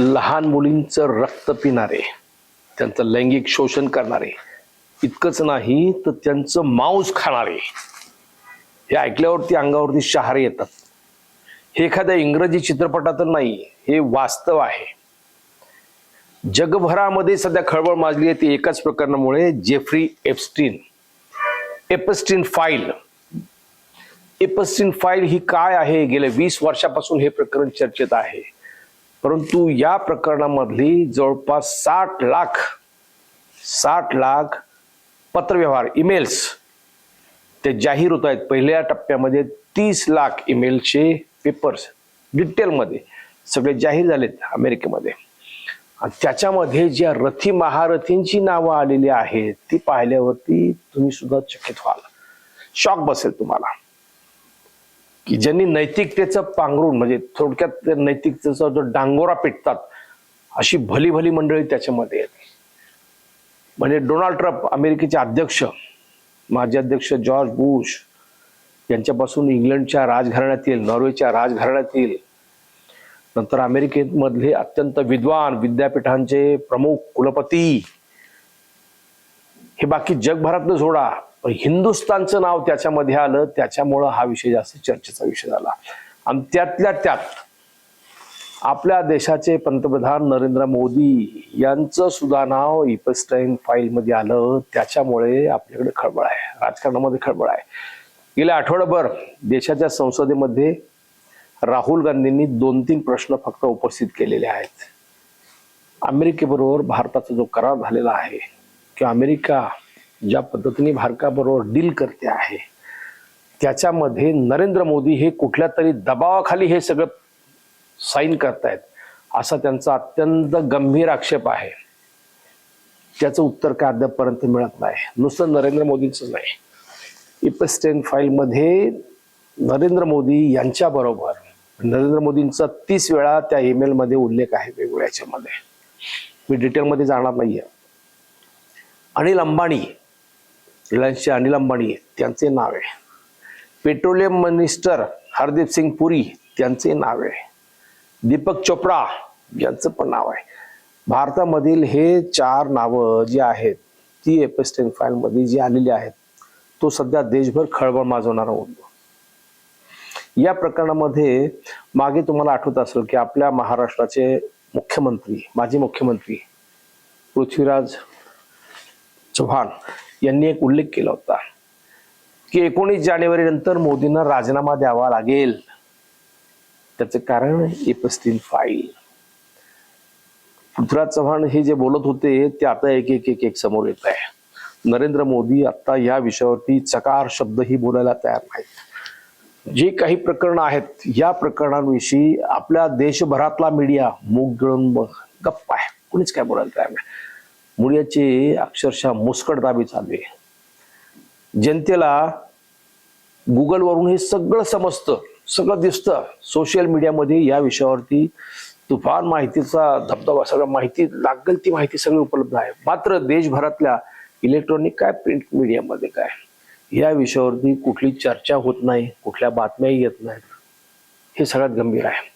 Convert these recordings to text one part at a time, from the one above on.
लहान मुलींचं रक्त पिणारे त्यांचं लैंगिक शोषण करणारे इतकंच नाही तर त्यांचं मांस खाणारे. हे ऐकल्यावरती अंगावरती शहारे येतात. हे एखाद्या इंग्रजी चित्रपटातून नाही हे वास्तव आहे. जगभरामध्ये सध्या खळबळ माजली आहे ती एकाच प्रकरणामुळे Jeffrey Epstein Epstein file. Epstein file ही काय आहे? गेल्या वीस वर्षापासून हे प्रकरण चर्चेत आहे. परंतु या प्रकरणामधली जवळपास साठ लाख साठ लाख पत्रव्यवहार ईमेल्स ते जाहीर होत आहेत. पहिल्या टप्प्यामध्ये तीस लाख ईमेलचे पेपर्स डिटेलमध्ये सगळे जाहीर झालेत अमेरिकेमध्ये. आणि त्याच्यामध्ये ज्या रथी महारथींची नावं आलेली आहेत ती पाहिल्यावरती तुम्ही सुद्धा चकित व्हाल. शॉक बसेल तुम्हाला. की ज्यांनी नैतिकतेचं पांघरून म्हणजे थोडक्यात नैतिकतेचा जो डांगोरा पेटतात अशी भली भली मंडळी त्याच्यामध्ये येते म्हणजे डोनाल्ड ट्रम्प अमेरिकेचे अध्यक्ष माजी अध्यक्ष जॉर्ज बुश यांच्यापासून इंग्लंडच्या राजघराण्यातील नॉर्वेच्या राजघराण्यातील नंतर अमेरिकेमधले अत्यंत विद्वान विद्यापीठांचे प्रमुख कुलपती हे बाकी जगभरातलं जोडा. पण हिंदुस्थानचं नाव त्याच्यामध्ये आलं त्याच्यामुळं हा विषय जास्त चर्चेचा विषय झाला. आणि त्यातल्या त्यात आपल्या देशाचे पंतप्रधान नरेंद्र मोदी यांचं सुद्धा नाव इपस्टाईन फाईलमध्ये आलं. त्याच्यामुळे आपल्याकडे खळबळ आहे. राजकारणामध्ये खळबळ आहे. गेल्या आठवडाभर देशाच्या संसदेमध्ये राहुल गांधींनी दोन तीन प्रश्न फक्त उपस्थित केलेले आहेत. अमेरिकेबरोबर भारताचा जो करार झालेला आहे किंवा अमेरिका ज्या पद्धतीने भारताबरोबर डील करते आहे त्याच्यामध्ये नरेंद्र मोदी हे कुठल्या तरी दबावाखाली हे सगळं साईन करतायत असा त्यांचा अत्यंत गंभीर आक्षेप आहे. त्याचं उत्तर काय अद्यापपर्यंत मिळत नाही. नुसतं नरेंद्र मोदींचं नाही. इपस्टेन फाईलमध्ये नरेंद्र मोदी यांच्याबरोबर नरेंद्र मोदींचा तीस वेळा त्या ईमेलमध्ये उल्लेख आहे वेगवेगळ्या याच्यामध्ये. मी डिटेलमध्ये जाणार नाहीये. अनिल अंबानी रिलायन्सचे अनिल अंबानी त्यांचे नाव आहे. पेट्रोलियम मिनिस्टर हरदीप सिंग पुरी त्यांचे नाव आहे. दीपक चोपडा यांचं पण नाव आहे. भारतामधील हे चार नावं जी आहेत ती एपेस्टेन फाईलमध्ये जी आलेली आहेत तो सध्या देशभर खळबळ माजवणारा होतो. या प्रकरणामध्ये मागे तुम्हाला आठवत असेल की आपल्या महाराष्ट्राचे मुख्यमंत्री माजी मुख्यमंत्री पृथ्वीराज चव्हाण यांनी एक उल्लेख केला होता की एकोणीस जानेवारी नंतर मोदींना राजीनामा द्यावा लागेल. त्याचं कारण एपस्टीन फाईल. पृथ्वीराज चव्हाण हे जे बोलत होते ते आता एक एक एक एक समोर येत आहे. नरेंद्र मोदी आता या विषयावरती चकार शब्दही बोलायला तयार नाहीत. जे काही प्रकरण आहेत या प्रकरणांविषयी आपल्या देशभरातला मीडिया मूग गळून गप्प आहे. कुणीच काय बोलायला तयार नाही. मुळ्याची अक्षरशः मुस्कटदाबी चालू आहे. जनतेला गुगलवरून हे सगळं समजतं सगळं दिसतं. सोशल मीडियामध्ये या विषयावरती तुफान माहितीचा धबधबा सगळं माहिती लागेल ती माहिती सगळी उपलब्ध आहे. मात्र देशभरातल्या इलेक्ट्रॉनिक काय प्रिंट मीडियामध्ये काय? या विषयावरती कुठली चर्चा होत नाही कुठल्या बातम्याही येत नाहीत. हे सगळ्यात गंभीर आहे.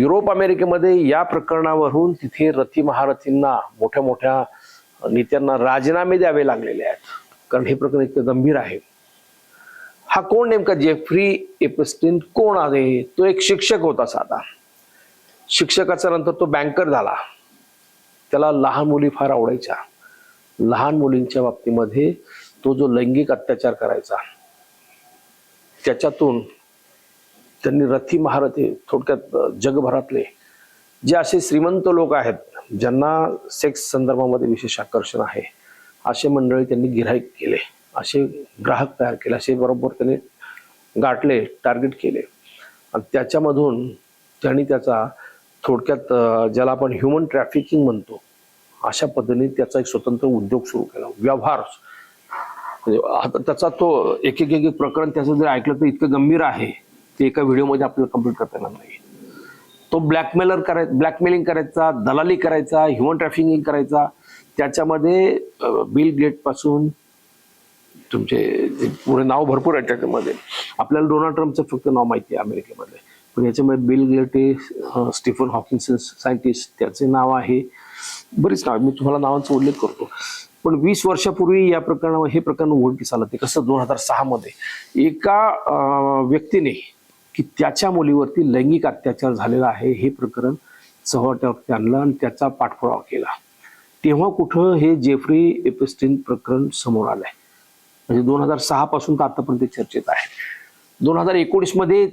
युरोप अमेरिकेमध्ये या प्रकरणावरून तिथे रथी महारथींना मोठ्या मोठ्या नेत्यांना राजीनामे द्यावे लागलेले आहेत. कारण हे प्रकरण इतकं गंभीर आहे. हा कोण नेमका? जेफ्री एपस्टीन कोण आहे? तो एक शिक्षक होता साधा. शिक्षकाचा नंतर तो बँकर झाला. त्याला लहान मुली फार आवडायच्या. लहान मुलींच्या बाबतीमध्ये तो जो लैंगिक अत्याचार करायचा त्याच्यातून त्यांनी रथी महारथी थोडक्यात जगभरातले जे असे श्रीमंत लोक आहेत ज्यांना सेक्स संदर्भामध्ये विशेष आकर्षण आहे असे मंडळी त्यांनी गिराईक केले असे ग्राहक तयार केले असे बरोबर त्यांनी गाठले टार्गेट केले. आणि त्याच्यामधून त्यांनी त्याचा थोडक्यात ज्याला आपण ह्युमन ट्रॅफिकिंग म्हणतो अशा पद्धतीने त्याचा एक स्वतंत्र उद्योग सुरू केला. व्यवहार. म्हणजे त्याचा तो एक एक एक एक प्रकरण त्याचं जर ऐकलं तर इतकं गंभीर आहे ते एका व्हिडिओमध्ये आपल्याला कंप्लीट करता येणार नाही. तो ब्लॅकमेलर कराय ब्लॅकमेलिंग करायचा दलाली करायचा ह्युमन ट्रॅफिकिंग करायचा. त्याच्यामध्ये बिल गेटपासून तुमचे जे पुढे नाव भरपूर आहे त्याच्यामध्ये. आपल्याला डोनाल्ड ट्रम्पचं फक्त नाव माहिती आहे अमेरिकेमध्ये पण याच्यामध्ये बिल गेट अं, स्टीफन हॉकिन्सन सायंटिस्ट त्याचे नाव आहे. बरीच नाव मी तुम्हाला नावांचा उल्लेख करतो. पण वीस वर्षापूर्वी या प्रकरणावर हे प्रकरण उघडकीस आलं ते कसं? दोन हजार सहामध्ये. एका व्यक्तीने की त्याच्या मुलीवरती लैंगिक अत्याचार झालेला आहे हे प्रकरण चव्हाट्यावरती आणलं आणि त्याचा पाठपुरावा केला. तेव्हा कुठं हे जेफ्री एपिस्टिन प्रकरण समोर आलंय? म्हणजे दोन हजार सहा पासून तर आतापर्यंत चर्चेत आहे. दोन हजार एकोणीसमध्ये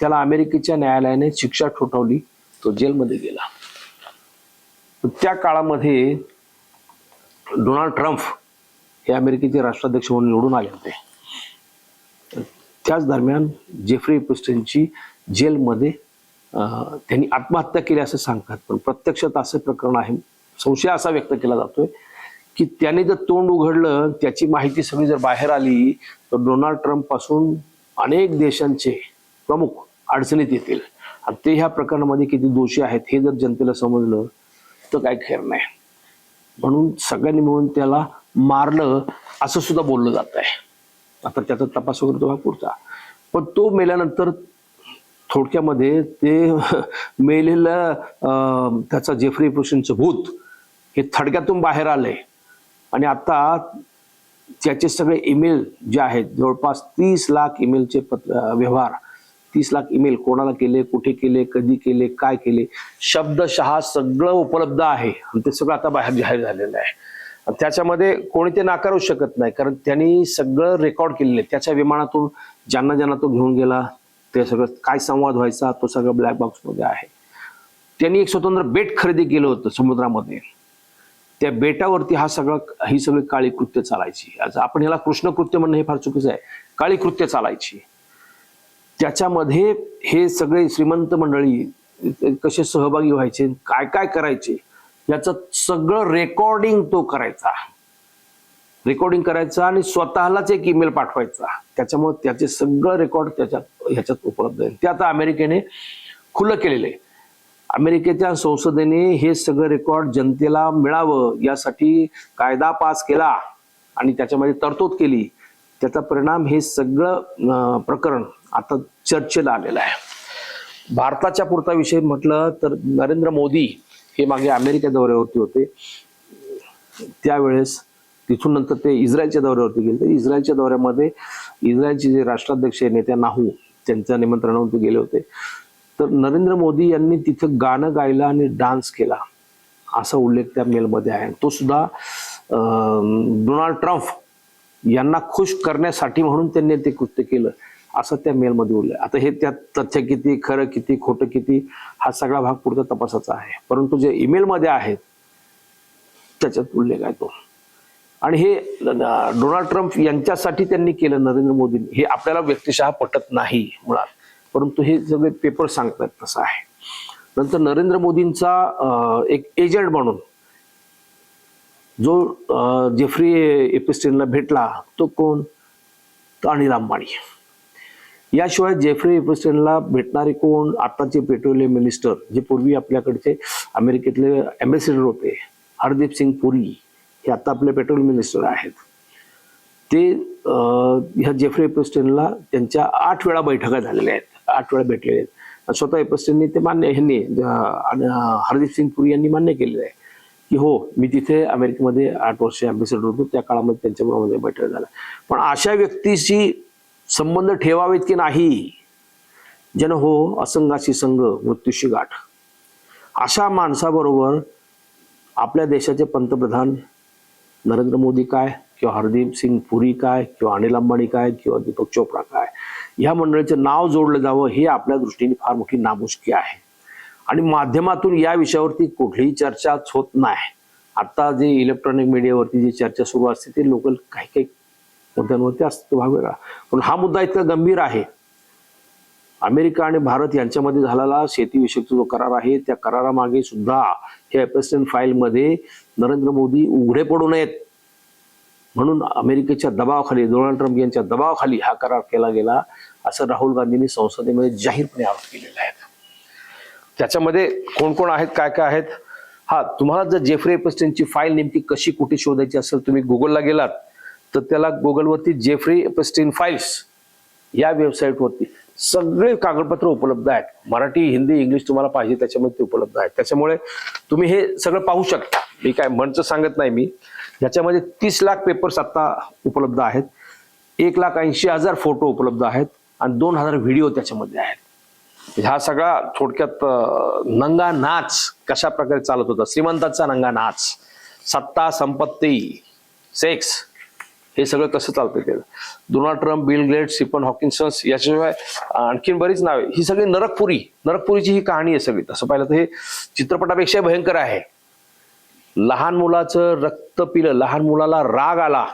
त्याला अमेरिकेच्या न्यायालयाने शिक्षा ठोठावली तो जेलमध्ये गेला. त्या काळामध्ये डोनाल्ड ट्रम्प हे अमेरिकेचे राष्ट्राध्यक्ष म्हणून निवडून आले होते. त्याच दरम्यान जेफ्री एपिस्टिनची जेलमध्ये त्यांनी आत्महत्या केली असं सांगतात. पण प्रत्यक्षात असं प्रकरण आहे. संशय असा व्यक्त केला जातोय की त्याने जर तोंड उघडलं त्याची माहिती सगळी जर बाहेर आली तर डोनाल्ड ट्रम्पपासून अनेक देशांचे प्रमुख अडचणीत येतील. आणि ते ह्या प्रकरणामध्ये किती दोषी आहेत हे जर जनतेला समजलं तर काय खैर नाही. म्हणून सगळ्यांनी मिळून त्याला मारलं असं सुद्धा बोललं जात आहे आता त्याचा तपास वगैरे तो हा पुढचा. पण तो मेल्यानंतर थोडक्यामध्ये ते मेलेलं त्याचा जेफ्री पुरुषांचं भूत हे थडक्यातून बाहेर आलंय. आणि आता त्याचे सगळे ईमेल जे आहेत जवळपास तीस लाख ईमेलचे पत्र व्यवहार तीस लाख ईमेल कोणाला केले कुठे केले कधी केले काय केले शब्दशहा सगळं उपलब्ध आहे. आणि ते सगळं आता बाहेर जाहीर झालेलं आहे. त्याच्यामध्ये कोणी ते नाकारू शकत नाही कारण त्यांनी सगळं रेकॉर्ड केलेलं आहे. त्याच्या विमानातून ज्यांना ज्यांना तो घेऊन गेला ते सगळं काय संवाद व्हायचा तो सगळं ब्लॅक बॉक्समध्ये आहे. त्यांनी एक स्वतंत्र बेट खरेदी केलं होतं समुद्रामध्ये. त्या बेटावरती हा सगळा ही सगळी काळी कृत्य चालायची. आज आपण ह्याला कृष्ण कृत्य म्हणणं हे फार चुकीचं आहे. काळी कृत्य चालायची. त्याच्यामध्ये हे सगळे श्रीमंत मंडळी कसे सहभागी व्हायचे काय काय करायचे याचं सगळं रेकॉर्डिंग तो करायचा. रेकॉर्डिंग करायचा आणि स्वतःलाच एक ईमेल पाठवायचा. त्याच्यामुळे त्याचे सगळं रेकॉर्ड त्याच्यात ह्याच्यात उपलब्ध आहे. ते आता अमेरिकेने खुलं केलेलं आहे. अमेरिकेच्या संसदेने हे सगळं रेकॉर्ड जनतेला मिळावं यासाठी कायदा पास केला आणि त्याच्यामध्ये तरतूद केली. त्याचा परिणाम हे सगळं प्रकरण आता चर्चेला आलेलं आहे. भारताच्या पुरता विषय म्हटलं तर नरेंद्र मोदी हे मागे अमेरिका दौऱ्यावरती होते. त्यावेळेस तिथून नंतर ते इस्रायलच्या दौऱ्यावरती गेले. तर इस्रायलच्या दौऱ्यामध्ये इस्रायलचे जे राष्ट्राध्यक्ष नेत्या नाहू त्यांच्या निमंत्रणावरती गेले होते. तर नरेंद्र मोदी यांनी तिथं गाणं गायलं आणि डान्स केला असा उल्लेख त्या मेलमध्ये आहे. तो सुद्धा डोनाल्ड ट्रम्प यांना खुश करण्यासाठी म्हणून त्यांनी ते कृत्य केलं. असं त्या मेलमध्ये उरलं आता हे त्यात तथ्य किती खरं किती खोटं किती हा सगळा भाग पुढचा तपासाचा आहे. परंतु जे ईमेलमध्ये आहेत त्याच्यात उल्लेख आहे तो. आणि हे डोनाल्ड ट्रम्प यांच्यासाठी त्यांनी केलं नरेंद्र मोदींनी. हे आपल्याला व्यक्तिशः पटत नाही मुळात. परंतु हे सगळे पेपर सांगतात तसं आहे. नंतर नरेंद्र मोदींचा एक एजंट म्हणून जो जेफ्री एपिस्टिनला भेटला तो कोण? तो अनिल अंबाणी याशिवाय जेफ्री एपिस्टिनला भेटणारे कोण आत्ताचे पेट्रोलियम मिनिस्टर जे पूर्वी आपल्याकडचे अमेरिकेतले अँबॅसिडर होते हरदीप सिंग पुरी हे आता आपले पेट्रोलियम मिनिस्टर आहेत. ते ह्या जेफ्री एपिस्टिनला त्यांच्या आठ वेळा बैठका झालेल्या आहेत आठ वेळा भेटलेल्या आहेत. स्वतः एपिस्टिननी ते मान्य ह्यांनी आणि, हरदीप सिंग पुरी यांनी मान्य केलेलं आहे की हो मी तिथे अमेरिकेमध्ये आठ वर्ष अँबॅसिडर होतो त्या काळामध्ये त्यांच्याबरोबर बैठक झाल्या पण अशा व्यक्तीशी संबंध ठेवावेत की नाही? जन हो असंगाशी संघ मृत्यूशी गाठ. अशा माणसाबरोबर आपल्या देशाचे पंतप्रधान नरेंद्र मोदी काय? किंवा हरदीप सिंग पुरी काय? किंवा अनिल अंबानी काय? किंवा दीपक चोप्रा काय? ह्या मंडळीचं नाव जोडलं जावं हे आपल्या दृष्टीने फार मोठी नामुष्की आहे. आणि माध्यमातून या विषयावरती कुठलीही चर्चाच होत नाही. आता जे इलेक्ट्रॉनिक मीडियावरती जी चर्चा सुरू असते ते लोकल काही काही मुद्द्यांवरती असतो तो भाग वेगळा. पण हा मुद्दा इतका गंभीर आहे. अमेरिका आणि भारत यांच्यामध्ये झालेला शेतीविषयक जो करार आहे त्या करारामागे सुद्धा हे एपेस्टन फाईलमध्ये नरेंद्र मोदी उघडे पडू नयेत. म्हणून अमेरिकेच्या दबावाखाली डोनाल्ड ट्रम्प यांच्या दबावाखाली हा करार केला गेला असं राहुल गांधींनी संसदेमध्ये जाहीरपणे आरोप केलेला आहे. त्याच्यामध्ये कोण कोण आहेत काय काय आहेत? हा तुम्हाला जर जेफ्री एपस्टेनची फाईल नेमकी कशी कुठे शोधायची असेल तुम्ही गुगलला गेलात तर त्याला गुगलवरती जेफ्री पेस्टिन फाईल्स या वेबसाईटवरती सगळे कागदपत्र उपलब्ध आहेत. मराठी हिंदी इंग्लिश तुम्हाला पाहिजे त्याच्यामध्ये ते उपलब्ध आहेत. त्याच्यामुळे तुम्ही हे सगळं पाहू शकता. मी काय म्हणचं सांगत नाही मी. याच्यामध्ये तीस लाख पेपर्स आता उपलब्ध आहेत. एक लाख ऐंशी हजार फोटो उपलब्ध आहेत आणि दोन हजार व्हिडिओ त्याच्यामध्ये आहेत. ह्या सगळा थोडक्यात नंगा नाच कशा प्रकारे चालत होता? श्रीमंताचा नंगा नाच. सत्ता संपत्ती सेक्स हे सगळं कसं चालतं ते? डोनाल्ड ट्रम्प बिल ग्लेट सिपन हॉकिन्सन्स याशिवाय आणखीन बरीच नावे. ही सगळी नरकपुरी नरकपुरीची ही कहाणी आहे सगळी. तसं पाहिलं तर हे चित्रपटापेक्षा भयंकर आहे. लहान मुलाचं रक्त पिलं लहान मुलाला राग आला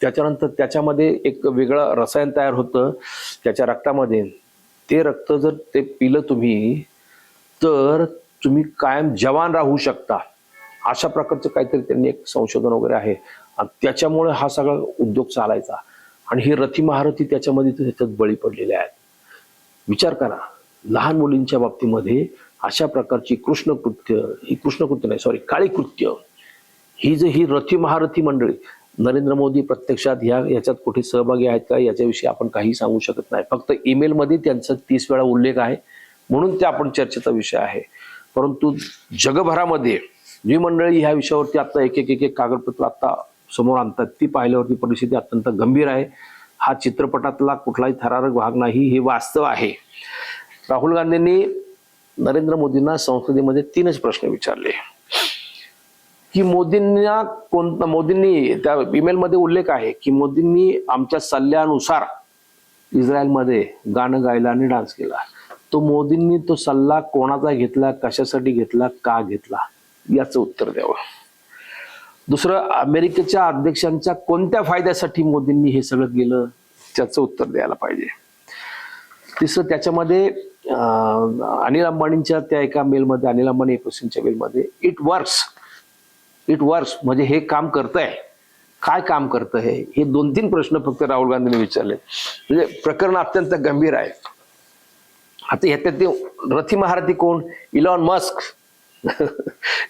त्याच्यानंतर त्याच्यामध्ये एक वेगळं रसायन तयार होतं त्याच्या रक्तामध्ये. ते रक्त जर ते पिलं तुम्ही तर तुम्ही कायम जवान राहू शकता. अशा प्रकारचं काहीतरी त्यांनी एक संशोधन वगैरे आहे. त्याच्यामुळे हा सगळा उद्योग चालायचा. आणि ही रथी महारथी त्याच्यामध्ये त्याच्यात बळी पडलेले आहेत. विचार करा लहान मुलींच्या बाबतीमध्ये अशा प्रकारची कृष्णकृत्य ही कृष्णकृत्य नाही सॉरी काळी कृत्य ही जे ही रथी महारथी मंडळी नरेंद्र मोदी प्रत्यक्षात ह्या याच्यात कुठे सहभागी आहेत का याच्याविषयी आपण काही सांगू शकत नाही. फक्त ईमेलमध्ये त्यांचा तीस वेळा उल्लेख आहे म्हणून ते आपण चर्चेचा विषय आहे. परंतु जगभरामध्ये जी मंडळी ह्या विषयावरती आता एक एक एक एक कागदपत्र आता समोर आणतात. ती पाहिल्यावरती परिस्थिती अत्यंत गंभीर आहे. हा चित्रपटातला कुठलाही थरारक भाग नाही हे वास्तव आहे. राहुल गांधींनी नरेंद्र मोदींना संसदेमध्ये तीनच प्रश्न विचारले. की मोदींना कोणता मोदींनी त्या ईमेलमध्ये उल्लेख आहे की मोदींनी आमच्या सल्ल्यानुसार इस्रायलमध्ये गाणं गायला आणि डान्स केला. तो मोदींनी तो सल्ला कोणाचा घेतला कशासाठी घेतला का घेतला याचं उत्तर द्यावं. दुसरं अमेरिकेच्या अध्यक्षांच्या कोणत्या फायद्यासाठी मोदींनी हे सगळं केलं त्याचं उत्तर द्यायला पाहिजे. तिसरं त्याच्यामध्ये अनिल अंबानींच्या त्या एका मेलमध्ये अनिल अंबानी एकोसीच्या मेलमध्ये इट वर्क्स इट वर्क्स म्हणजे हे काम करतंय. काय काम करतं हे? हे दोन तीन प्रश्न फक्त राहुल गांधींनी विचारले. म्हणजे प्रकरण अत्यंत गंभीर आहे. आता ह्याच्यात ते रथी महारथी कोण? Elon Musk.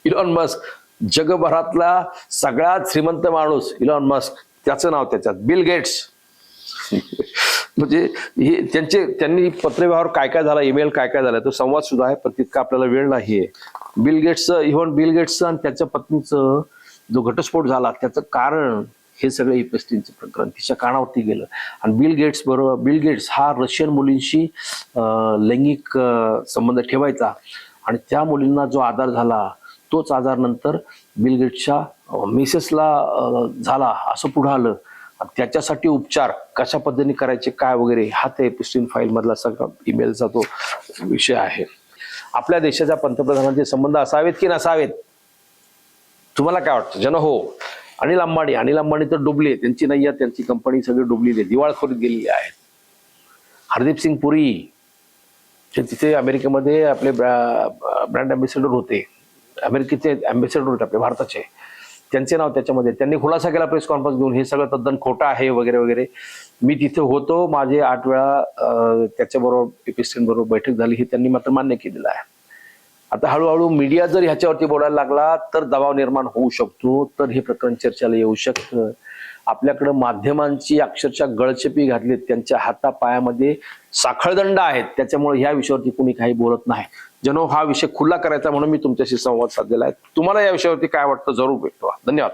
Elon Musk. जगभरातला सगळ्यात श्रीमंत माणूस इलॉन मस्क त्याचं नाव त्याच्यात बिल गेट्स म्हणजे हे त्यांचे त्यांनी पत्रव्यवहार काय काय झाला ईमेल काय काय झाला तो संवाद सुद्धा आहे पण तितका आपल्याला वेळ नाही आहे बिल गेट्सचं इव्हन बिल गेट्सचं आणि त्याच्या पत्नीचं जो घटस्फोट झाला त्याचं कारण हे सगळं इपेस्टिनचं प्रकरण तिच्या कानावरती गेलं. आणि बिल गेट्स बरोबर बिल गेट्स हा रशियन मुलींशी लैंगिक संबंध ठेवायचा. आणि त्या मुलींना जो आधार झाला तोच आजार नंतर बिलगेट्सच्या मिसेसला झाला असं पुढं आलं. त्याच्यासाठी उपचार कशा पद्धतीने करायचे काय वगैरे हा ते एपिस्टिन फाईल मधला सगळा ईमेलचा तो विषय आहे. आपल्या देशाच्या पंतप्रधानांचे संबंध असावेत की नसावेत? तुम्हाला काय वाटतं? जन हो. अनिल अंबाणी अनिल अंबानी तर डुबले त्यांची नाही आहे त्यांची कंपनी सगळी डुबलेली आहे. दिवाळखोरीत गेलेली आहे हरदीप सिंग पुरी जे तिथे अमेरिकेमध्ये आपले ब्रँड अम्बेसेडर होते. अमेरिकेचे अँबॅसेडर होते आपले भारताचे. त्यांचे नाव त्याच्यामध्ये. त्यांनी खुलासा केला प्रेस कॉन्फरन्स घेऊन हे सगळं तद्दन खोटं आहे वगैरे वगैरे. मी तिथे होतो. माझे आठ वेळा त्याच्याबरोबर एपिस्टेन बरोबर बैठक झाली. हे त्यांनी मात्र मान्य केलेलं आहे. आता हळूहळू मीडिया जर ह्याच्यावरती बोलायला लागला तर दबाव निर्माण होऊ शकतो. तर हे प्रकरण चर्चेला येऊ शकतं. आपल्याकडं माध्यमांची अक्षरशः गळचेपी घातलीत. त्यांच्या हातापायामध्ये साखळदंड आहेत. त्याच्यामुळे ह्या विषयावरती कुणी काही बोलत नाही. जनो हा विषय खुला करायचा म्हणून मी तुमच्याशी संवाद साधलेला आहे. तुम्हाला या विषयावरती काय वाटतं? जरूर भेटवा. धन्यवाद.